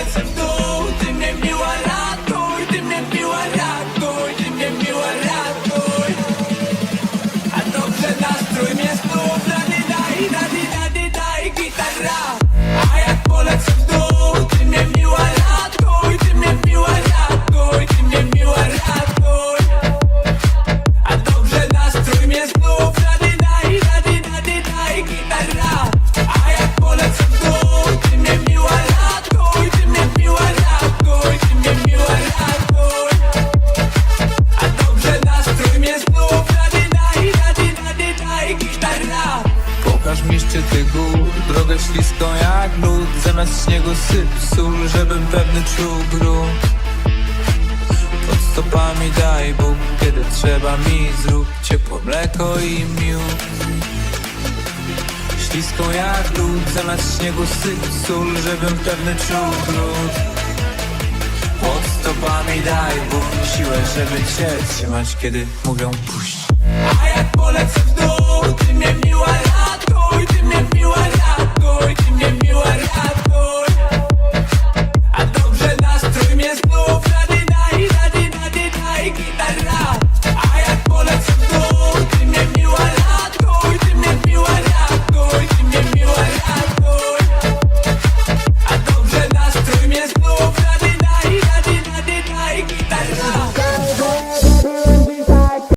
polecę w dół Ty mnie miła ratuj, ty mnie miła ratuj Ty mnie miła A dobrze nastrój mnie znów Rady daj, daj gitara. A jak polecę dół Ty mnie miła ratuj, ty mnie miła ratuj Ty mnie miła a dobrze nastrój mnie znów Rady daj, daj gitara Szczyty gór, drogę śliską jak lód Zamiast śniegu syp sól, żebym pewny czuł grunt Pod stopami daj Bóg, kiedy trzeba mi Zrób ciepłe mleko i miód. Śliską jak lód, zamiast śniegu syp sól Żebym pewny czuł grunt Pod stopami daj Bóg siłę, żeby cię trzymać Kiedy mówią puść